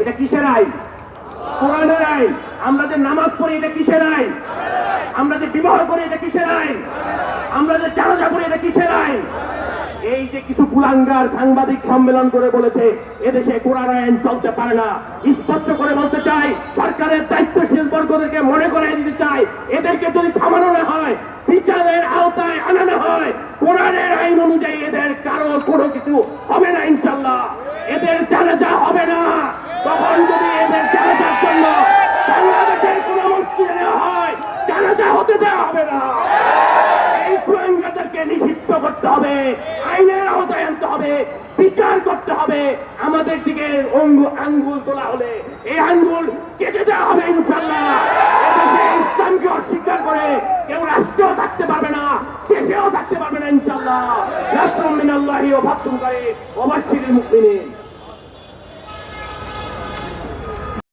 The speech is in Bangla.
এটা কিসের আইন? কোরআনের আইন। আমরা যে নামাজ পড়ি, এটা কিসের আইন? আমরা যে বিবাহ করি, এটা কিসের আইন? আমরা যে জানাজা করি এটা কিসের আইন? এই যে কিছু কুলাঙ্গার সাংবাদিক সম্মেলন করে বলেছে, এদেশে কোরআন আইন চলতে পারে না। স্পষ্ট করে বলতে চাই, সরকারের দায়িত্বশীল বর্গদেরকে মনে করে দিতে চাই, এদেরকে যদি থামানো না হয়, বিচারের আওতায় আনানো হয়, কোরআনের আইন অনুযায়ী এদের কারও কোনো কিছু হবে না, ইনশাল্লাহ। এদের জানাজা হবে না। তখন যদি এদের জানাজার জন্য বাংলাদেশের কোন মসজিদে নেওয়া হয়, জানাজা হতে দেওয়া হবে না। এই কুলাঙ্গাদেরকে নিষিদ্ধ করতে হবে, আইনের আওতায় আনতে হবে, বিচার করতে হবে। আমাদের দিকে অঙ্গু- আঙ্গুল তোলা হলে এই আঙ্গুল কেটে দেওয়া হবে ইনশাল্লাহ ইসলামকে অস্বীকার করে কেউ রাষ্ট্রেও থাকতে পারবে না, দেশেও থাকতে পারবে না ইনশাল্লাহ রাষ্ট্র মিনাল্লাহি ও ভাতুম করে অবশ্যই মুক্তিনী